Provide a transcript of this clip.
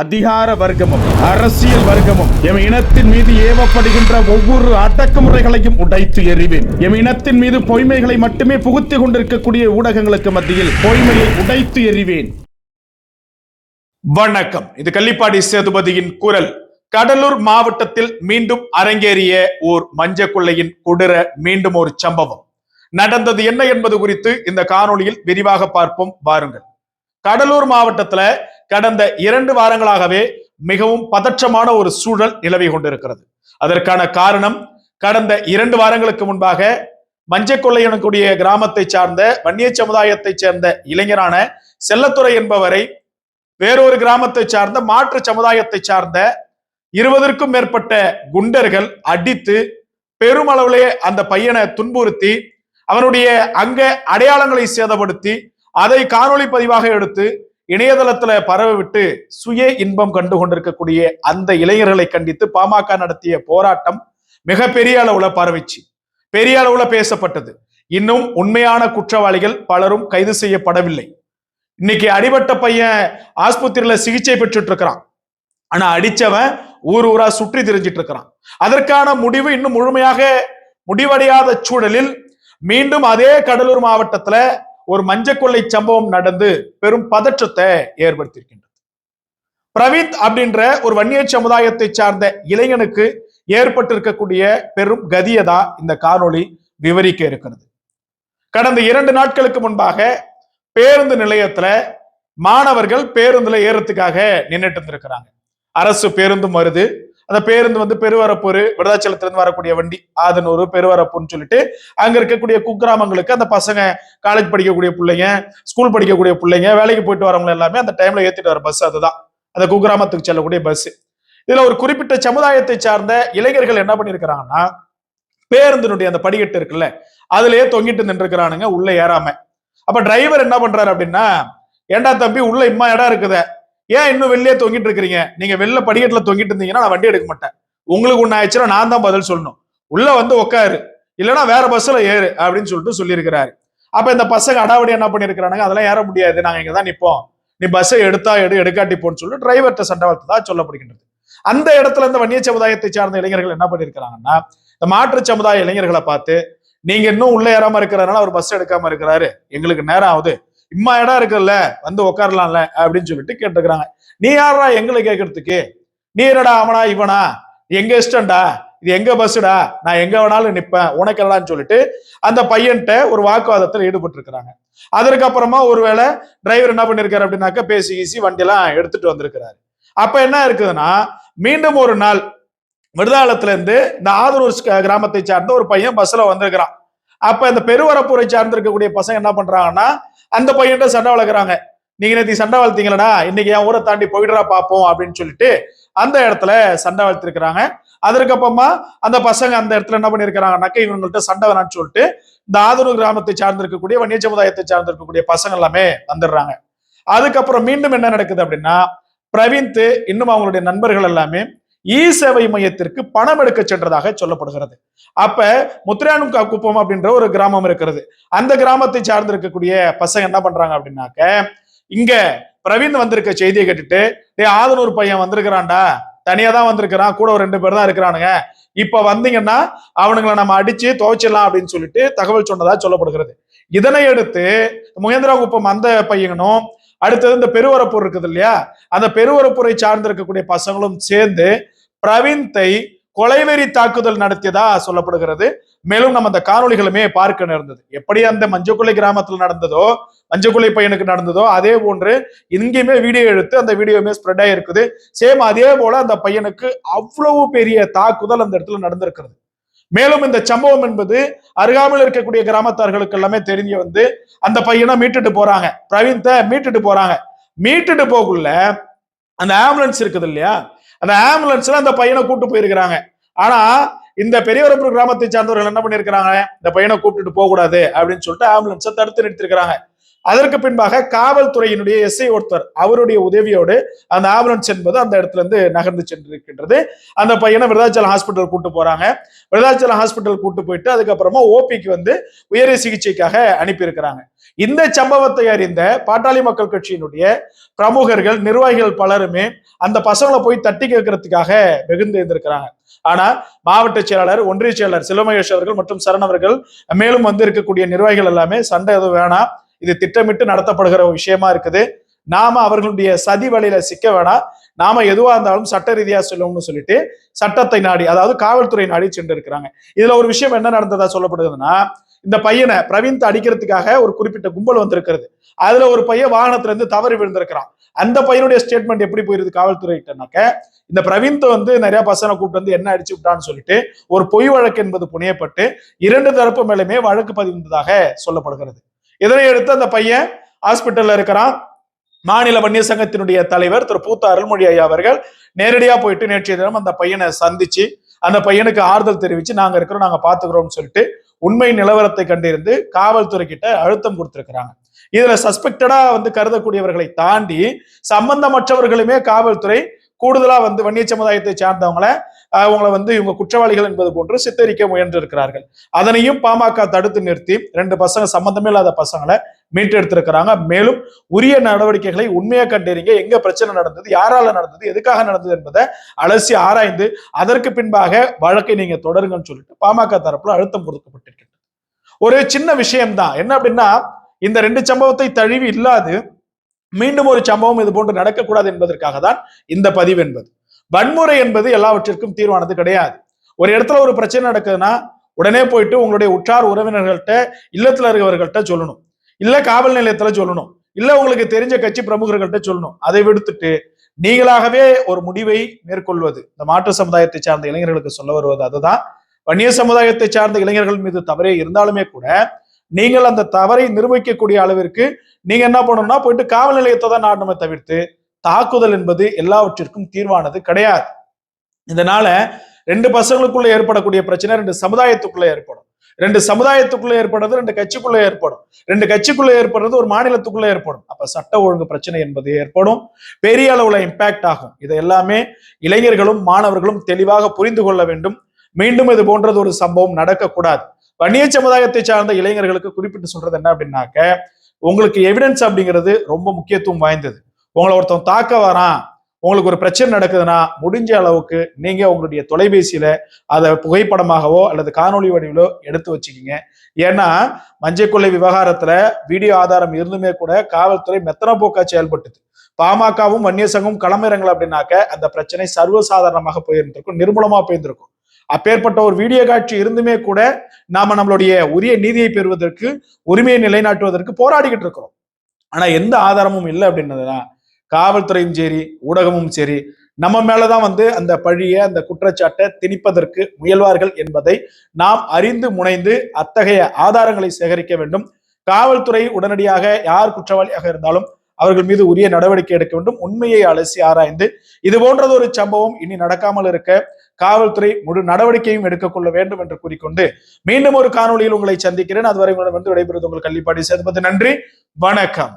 அதிகார வர்க்கமும் அரசியல் வர்க்கமும் எம் இனத்தின் மீது ஏவப்படுகின்ற ஒவ்வொரு அடக்குமுறைகளையும் உடைத்து எறிவேன். எம் இனத்தின் மீது பொய்மைகளை மட்டுமே புகுத்திக் கொண்டிருக்கக்கூடிய ஊடகங்களுக்கு மத்தியில் பொய்மையை உடைத்து எறிவேன். வணக்கம். இது கள்ளிப்பாடி சேதுபதியின் குரல். கடலூர் மாவட்டத்தில் மீண்டும் அரங்கேறிய ஓர் மஞ்ச கொள்ளையின் கொடூர மீண்டும் ஒரு சம்பவம். நடந்தது என்ன என்பது குறித்து இந்த காணொளியில் விரிவாக பார்ப்போம். வாருங்கள். கடலூர் மாவட்டத்துல கடந்த இரண்டு வாரங்களாகவே மிகவும் பதற்றமான ஒரு சூழல் நிலவி கொண்டிருக்கிறது. அதற்கான காரணம் கடந்த இரண்டு வாரங்களுக்கு முன்பாக மஞ்சக்கொள்ளை எனக்கூடிய கிராமத்தை சார்ந்த வன்னிய சமுதாயத்தை சேர்ந்த இளைஞரான செல்லத்துறை என்பவரை வேறொரு கிராமத்தை சார்ந்த மாற்று சமுதாயத்தை சார்ந்த இருபதற்கும் மேற்பட்ட குண்டர்கள் அடித்து பெருமளவிலே அந்த பையனை துன்புறுத்தி அவனுடைய அங்க அடையாளங்களை சேதப்படுத்தி அதை காணொளி பதிவாக எடுத்து இணையதளத்துல பரவவிட்டு சுய இன்பம் கண்டு கொண்டிருக்கக்கூடிய அந்த இளைஞர்களை கண்டித்து பாமக நடத்திய போராட்டம் மிக பெரிய அளவுல பரவிச்சு. பெரிய அளவுல பேசப்பட்டது. இன்னும் உண்மையான குற்றவாளிகள் பலரும் கைது செய்யப்படவில்லை. இன்னைக்கு அடிபட்ட பையன் ஆஸ்பத்திரியில சிகிச்சை பெற்றுட்டு இருக்கிறான் ஆனா அடிச்சவன் ஊர் ஊரா சுற்றி திரிஞ்சிட்டு இருக்கிறான் அதற்கான முடிவு இன்னும் முழுமையாக முடிவடையாத சூழலில் மீண்டும் அதே கடலூர் மாவட்டத்துல ஒரு மஞ்ச கொள்ளை சம்பவம் நடந்து பெரும் பதற்றத்தை ஏற்படுத்தியிருக்கின்றது. பிரவீத் அப்படின்ற ஒரு வன்னிய சமுதாயத்தை சார்ந்த இளைஞனுக்கு ஏற்பட்டிருக்கக்கூடிய பெரும் கதியை தான் இந்த காணொளி விவரிக்க இருக்கிறது. கடந்த இரண்டு நாட்களுக்கு முன்பாக பேருந்து நிலையத்துல மாணவர்கள் பேருந்துல ஏறத்துக்காக நின்றுட்டு இருந்திருக்கிறாங்க. அரசு பேருந்தும் வருது அந்த பேருந்து வந்து பெருவரப்பூர் விருதாச்சலத்திலிருந்து வரக்கூடிய வண்டி ஆதனூர் பெருவரப்பூர்னு சொல்லிட்டு அங்க இருக்கக்கூடிய குக்கிராமங்களுக்கு அந்த பசங்க காலேஜ் படிக்கக்கூடிய பிள்ளைங்க ஸ்கூல் படிக்கக்கூடிய பிள்ளைங்க வேலைக்கு போயிட்டு வரவங்க எல்லாமே அந்த டைம்ல ஏத்திட்டு வர பஸ் அதுதான். அந்த குக்கிராமத்துக்கு செல்லக்கூடிய பஸ் இதுல ஒரு குறிப்பிட்ட சமுதாயத்தை சார்ந்த இளைஞர்கள் என்ன பண்ணிருக்கிறாங்கன்னா பேருந்தினுடைய அந்த படிக்கட்டு இருக்குல்ல அதுலயே தொங்கிட்டு நின்றுக்கிறானுங்க உள்ள ஏறாம. அப்ப டிரைவர் என்ன பண்றாரு அப்படின்னா ஏண்டா தம்பி உள்ள இம்மா இடம் இருக்குத ஏன் இன்னும் வெளியே தொங்கிட்டு இருக்கிறீங்க? நீங்க வெளில படிக்கட்டுல தொங்கிட்டு இருந்தீங்கன்னா நான் வண்டி எடுக்க மாட்டேன். உங்களுக்கு ஒண்ணு ஆயிடுச்சுன்னா நான் தான் பதில் சொல்லணும். உள்ள வந்து உட்காரு இல்லைன்னா வேற பஸ்ல ஏறு அப்படின்னு சொல்லிட்டு சொல்லியிருக்கிறாரு. அப்ப இந்த பசங்க அடாவடி என்ன பண்ணிருக்கிறானுங்க அதெல்லாம் ஏற முடியாது. நாங்க இங்க தான் நிப்போம். நீ பஸ்ஸை எடுத்தா எடு எடுக்காட்டி போன்னு சொல்லி டிரைவர்கிட்ட சண்டை வளர்த்ததா சொல்லப்படுகின்றது. அந்த இடத்துல இந்த வன்னிய சமுதாயத்தை சார்ந்த இளைஞர்கள் என்ன பண்ணிருக்கிறாங்கன்னா இந்த மாற்று சமுதாய இளைஞர்களை பார்த்து நீங்க இன்னும் உள்ள ஏறாம இருக்கிறதுனால அவர் பஸ் எடுக்காம இருக்கிறாரு. எங்களுக்கு நேரம் ஆகுது. இம்மா இடம் இருக்குல்ல வந்து உட்காரலாம்ல அப்படின்னு சொல்லிட்டு கேட்டுக்கிறாங்க. நீ யாரா எங்களை கேட்கறதுக்கு நீ என்னடா அவனா இவனா? எங்க இஷ்டம்டா? இது எங்க பஸ்ஸுடா நான் எங்க வேணாலும் நிப்பேன் உனக்கு சொல்லிட்டு அந்த பையன்கிட்ட ஒரு வாக்குவாதத்தில் ஈடுபட்டு இருக்கிறாங்க அதற்கப்புறமா ஒருவேளை டிரைவர் என்ன பண்ணிருக்காரு அப்படின்னாக்க பேசி கீசி வண்டியெல்லாம் எடுத்துட்டு வந்திருக்கிறாரு. அப்ப என்ன இருக்குதுன்னா மீண்டும் ஒரு நாள் விருதாலத்துல இருந்து இந்த ஆதரூர் கிராமத்தை சார்ந்த ஒரு பையன் பஸ்ல வந்திருக்கிறான். அப்ப இந்த பெருவரப்புரை சார்ந்திருக்கக்கூடிய பசங்க என்ன பண்றாங்கன்னா அந்த பையன்கிட்ட சண்டை வளர்க்குறாங்க. நீங்க நேத்தி சண்டை வளர்த்தீங்களடா இன்னைக்கு என் ஊரை தாண்டி போயிடுறா பார்ப்போம் அப்படின்னு சொல்லிட்டு அந்த இடத்துல சண்டை வளர்த்திருக்கிறாங்க. அதற்கப்புறமா அந்த பசங்க அந்த இடத்துல என்ன பண்ணிருக்கிறாங்கனாக்க இவங்கள்ட்ட சண்டை வேணாம்னு சொல்லிட்டு இந்த ஆதூர் கிராமத்தை சார்ந்திருக்கக்கூடிய வன்னிய சமுதாயத்தை சார்ந்திருக்கக்கூடிய பசங்க எல்லாமே வந்துடுறாங்க. அதுக்கப்புறம் மீண்டும் என்ன நடக்குது அப்படின்னா பிரவீந்த் இன்னும் அவங்களுடைய நண்பர்கள் எல்லாமே இ சேவை மையத்திற்கு பணம் எடுக்க சென்றதாக சொல்லப்படுகிறது. அப்ப முத்திரானுக்கா குப்பம் அப்படின்ற ஒரு கிராமம் இருக்கிறது. அந்த கிராமத்தை சார்ந்து இருக்கக்கூடிய பசங்க என்ன பண்றாங்க அப்படின்னாக்க இங்க பிரவீன் வந்திருக்க செய்தியை கேட்டுட்டு டே ஆதனூர் பையன் வந்திருக்கிறான்டா. தனியா தான் வந்திருக்கிறான். கூட ஒரு ரெண்டு பேர் தான் இருக்கிறானுங்க. இப்ப வந்தீங்கன்னா அவனுங்களை நம்ம அடிச்சு துவைச்சிடலாம் அப்படின்னு சொல்லிட்டு தகவல் சொன்னதா சொல்லப்படுகிறது. இதனை அடுத்து முகேந்திரா குப்பம் அந்த பையனும் அடுத்தது இந்த பெருவரப்பூர் இருக்குது இல்லையா? அந்த பெருவரப்பூரை சார்ந்திருக்கக்கூடிய பசங்களும் சேர்ந்து பிரவீன்த்தை கொலைவெறி தாக்குதல் நடத்தியதா சொல்லப்படுகிறது. மேலும் நம்ம அந்த காணொலிகளுமே பார்க்க நேர்ந்தது. எப்படி அந்த மஞ்சக்குள்ளை கிராமத்தில் நடந்ததோ மஞ்சக்குள்ளை பையனுக்கு நடந்ததோ அதே போன்று இங்கேயுமே வீடியோ எடுத்து அந்த வீடியோவுமே ஸ்ப்ரெட் ஆகிருக்குது சேம் அதே போல அந்த பையனுக்கு அவ்வளவு பெரிய தாக்குதல் அந்த இடத்துல நடந்திருக்கிறது. மேலும் இந்த சம்பவம் என்பது அருகாமையில் இருக்கக்கூடிய கிராமத்தார்களுக்கு எல்லாமே தெரிஞ்சு வந்து அந்த பையனை மீட்டுட்டு போறாங்க. பிரவீன்த மீட்டுட்டு போறாங்க. மீட்டுட்டு போகுள்ள அந்த ஆம்புலன்ஸ் இருக்குது இல்லையா? அந்த ஆம்புலன்ஸ்ல அந்த பையனை கூட்டு போயிருக்கிறாங்க. ஆனா இந்த பெரியவரப்பூர் கிராமத்தை சார்ந்தவர்கள் என்ன பண்ணிருக்கிறாங்க இந்த பையனை கூப்பிட்டுட்டு போக கூடாது அப்படின்னு சொல்லிட்டு ஆம்புலன்ஸை தடுத்து நிறுத்திருக்கிறாங்க அதற்கு பின்பாக காவல்துறையினுடைய எஸ்ஐ ஒருத்தர் அவருடைய உதவியோடு அந்த ஆம்புலன்ஸ் என்பது அந்த இடத்துல இருந்து நகர்ந்து சென்றிருக்கின்றது. அந்த பையனை விருதாச்சலம் ஹாஸ்பிட்டல் கூட்டு போறாங்க. விருதாச்சலம் ஹாஸ்பிட்டல் கூட்டு போயிட்டு அதுக்கப்புறமா ஓபிக்கு வந்து உயரிய சிகிச்சைக்காக அனுப்பியிருக்கிறாங்க. இந்த சம்பவத்தை அறிந்த பாட்டாளி மக்கள் கட்சியினுடைய பிரமுகர்கள் நிர்வாகிகள் பலருமே அந்த பசங்களை போய் தட்டி கேட்கறதுக்காக வெகுந்து இருந்திருக்கிறாங்க ஆனா மாவட்ட செயலாளர் ஒன்றிய செயலாளர் சிவமகேஷ் அவர்கள் மற்றும் சரண் அவர்கள் மேலும் வந்து இருக்கக்கூடிய நிர்வாகிகள் எல்லாமே சண்டை எதுவும் வேணாம். இது திட்டமிட்டு நடத்தப்படுகிற ஒரு விஷயமா இருக்குது. நாம அவர்களுடைய சதி வழியில சிக்க வேணாம். நாம எதுவா இருந்தாலும் சட்ட ரீதியா சொல்லுவோம்னு சொல்லிட்டு சட்டத்தை நாடி அதாவது காவல்துறை நாடி சென்று இருக்கிறாங்க. இதுல ஒரு விஷயம் என்ன நடந்ததா சொல்லப்படுதுன்னா இந்த பையனை பிரவீன் அடிக்கிறதுக்காக ஒரு குறிப்பிட்ட கும்பல் வந்திருக்கிறது. அதுல ஒரு பையன் வாகனத்துல இருந்து தவறி விழுந்திருக்கிறான். அந்த பையனுடைய ஸ்டேட்மெண்ட் எப்படி போயிருது காவல்துறையிட்டனாக்க இந்த பிரவீன்த வந்து நிறைய பசங்களை கூப்பிட்டு வந்து என்ன அடிச்சு விட்டான்னு சொல்லிட்டு ஒரு பொய் வழக்கு என்பது புனையப்பட்டு இரண்டு தரப்பு மேலுமே வழக்கு பதிந்ததாக சொல்லப்படுகிறது. இதனை அடுத்து அந்த பையன் ஹாஸ்பிட்டல்ல இருக்கிறான். மாநில வன்னிய சங்கத்தினுடைய தலைவர் திரு பூத்த அருள்மொழி ஐயா அவர்கள் நேரடியா போயிட்டு நேற்றைய தினம் அந்த பையனை சந்திச்சு அந்த பையனுக்கு ஆறுதல் தெரிவிச்சு நாங்க இருக்கிறோம் நாங்க பாத்துக்கிறோம்னு சொல்லிட்டு உண்மை நிலவரத்தை கண்டிருந்து காவல்துறை கிட்ட அழுத்தம் கொடுத்திருக்கிறாங்க. இதுல சஸ்பெக்டடா வந்து கருதக்கூடியவர்களை தாண்டி சம்பந்தமற்றவர்களுமே காவல்துறை கூடுதலா வந்து வன்னிய சமுதாயத்தை சார்ந்தவங்கள அவங்கள வந்து இவங்க குற்றவாளிகள் என்பது போன்று சித்தரிக்க முயன்றிருக்கிறார்கள். அதனையும் பாமக தடுத்து நிறுத்தி ரெண்டு பசங்க சம்பந்தமே இல்லாத பசங்களை மீட்டெடுத்திருக்கிறாங்க மேலும் உரிய நடவடிக்கைகளை உண்மையாக கண்டறிங்க. எங்க பிரச்சனை நடந்தது யாரால நடந்தது எதுக்காக நடந்தது என்பதை அலசி ஆராய்ந்து அதற்கு பின்பாக வழக்கை நீங்க தொடருங்கன்னு சொல்லிட்டு பாமக தரப்புல அழுத்தம் கொடுக்கப்பட்டிருக்கிறது ஒரு சின்ன விஷயம்தான். என்ன அப்படின்னா இந்த ரெண்டு சம்பவத்தை தழுவி இல்லாது மீண்டும் ஒரு சம்பவம் இது போன்று நடக்கக்கூடாது என்பதற்காக தான் இந்த பதிவு என்பது. வன்முறை என்பது எல்லாவற்றிற்கும் தீர்வானது கிடையாது. ஒரு இடத்துல ஒரு பிரச்சனை நடக்குதுன்னா உடனே போயிட்டு உங்களுடைய உற்றார் உறவினர்கள்ட்ட இல்லத்துல இருக்கிறவர்கள்ட்ட சொல்லணும். இல்ல காவல் நிலையத்துல சொல்லணும். இல்ல உங்களுக்கு தெரிஞ்ச கட்சி பிரமுகர்கள்ட்ட சொல்லணும். அதை விடுத்துட்டு நீங்களாகவே ஒரு முடிவை மேற்கொள்வது. இந்த மாற்று சமுதாயத்தை சார்ந்த இளைஞர்களுக்கு சொல்ல வருவது அதுதான். வன்னிய சமுதாயத்தை சார்ந்த இளைஞர்கள் மீது தவறே இருந்தாலுமே கூட நீங்கள் அந்த தவறை நிரூபிக்கக்கூடிய அளவிற்கு நீங்க என்ன பண்ணணும்னா போயிட்டு காவல் நிலையத்தை தான் நாடணுமே தவிர்த்து தாக்குதல் என்பது எல்லாவற்றிற்கும் தீர்வானது கிடையாது. இதனால ரெண்டு பசங்களுக்குள்ள ஏற்படக்கூடிய பிரச்சனை ரெண்டு சமுதாயத்துக்குள்ள ஏற்படும். ரெண்டு சமுதாயத்துக்குள்ள ஏற்படுறது ரெண்டு கட்சிக்குள்ள ஏற்படும். ரெண்டு கட்சிக்குள்ள ஏற்படுறது ஒரு மாநிலத்துக்குள்ள ஏற்படும். அப்ப சட்ட ஒழுங்கு பிரச்சனை என்பது ஏற்படும். பெரிய அளவுல இம்பாக்ட் ஆகும். இதை எல்லாமே இளைஞர்களும் மாணவர்களும் தெளிவாக புரிந்து கொள்ள வேண்டும். மீண்டும் இது போன்றது ஒரு சம்பவம் நடக்கக்கூடாது. வன்னிய சமுதாயத்தை சார்ந்த இளைஞர்களுக்கு குறிப்பிட்டு சொல்றது என்ன அப்படின்னாக்க உங்களுக்கு எவிடன்ஸ் அப்படிங்கிறது ரொம்ப முக்கியத்துவம் வாய்ந்தது. உங்களை ஒருத்தன் தாக்க வரான் உங்களுக்கு ஒரு பிரச்சனை நடக்குதுன்னா முடிஞ்ச அளவுக்கு நீங்க உங்களுடைய தொலைபேசியில அதை புகைப்படமாகவோ அல்லது காணொலி வடிவிலோ எடுத்து வச்சுக்கிங்க. ஏன்னா மஞ்சள் விவகாரத்துல வீடியோ ஆதாரம் இருந்துமே கூட காவல்துறை மெத்தன போக்கா செயல்பட்டுது பாமகவும் வன்னிய சங்கமும் களமிறங்கல அப்படின்னாக்க அந்த பிரச்சனை சர்வசாதாரணமாக போயிருந்திருக்கும் நிர்மூலமா போயிருந்திருக்கும். அப்பேற்பட்ட ஒரு வீடியோ காட்சி இருந்துமே கூட நாம நம்மளுடைய உரிய நீதியை பெறுவதற்கு உரிமையை நிலைநாட்டுவதற்கு போராடிக்கிட்டு இருக்கிறோம். ஆனா எந்த ஆதாரமும் இல்லை அப்படின்னதுதான் காவல்துறையும் சரி ஊடகமும் சரி நம்ம மேலதான் வந்து அந்த பழிய அந்த குற்றச்சாட்டை திணிப்பதற்கு முயல்வார்கள் என்பதை நாம் அறிந்து முனைந்து அத்தகைய ஆதாரங்களை சேகரிக்க வேண்டும். காவல்துறை உடனடியாக யார் குற்றவாளியாக இருந்தாலும் அவர்கள் மீது உரிய நடவடிக்கை எடுக்க வேண்டும். உண்மையை அலசி ஆராய்ந்து இது போன்றது ஒரு சம்பவம். இனி நடக்காமல் இருக்க காவல்துறை முழு நடவடிக்கையும் எடுக்கக்கொள்ள வேண்டும் என்று கூறிக்கொண்டு மீண்டும் ஒரு காணொலியில் உங்களை சந்திக்கிறேன். அதுவரை உங்களிடம் வந்து விடைபெறுவது உங்கள் கள்ளிப்பாடி சேர்ப்பது நன்றி. வணக்கம்.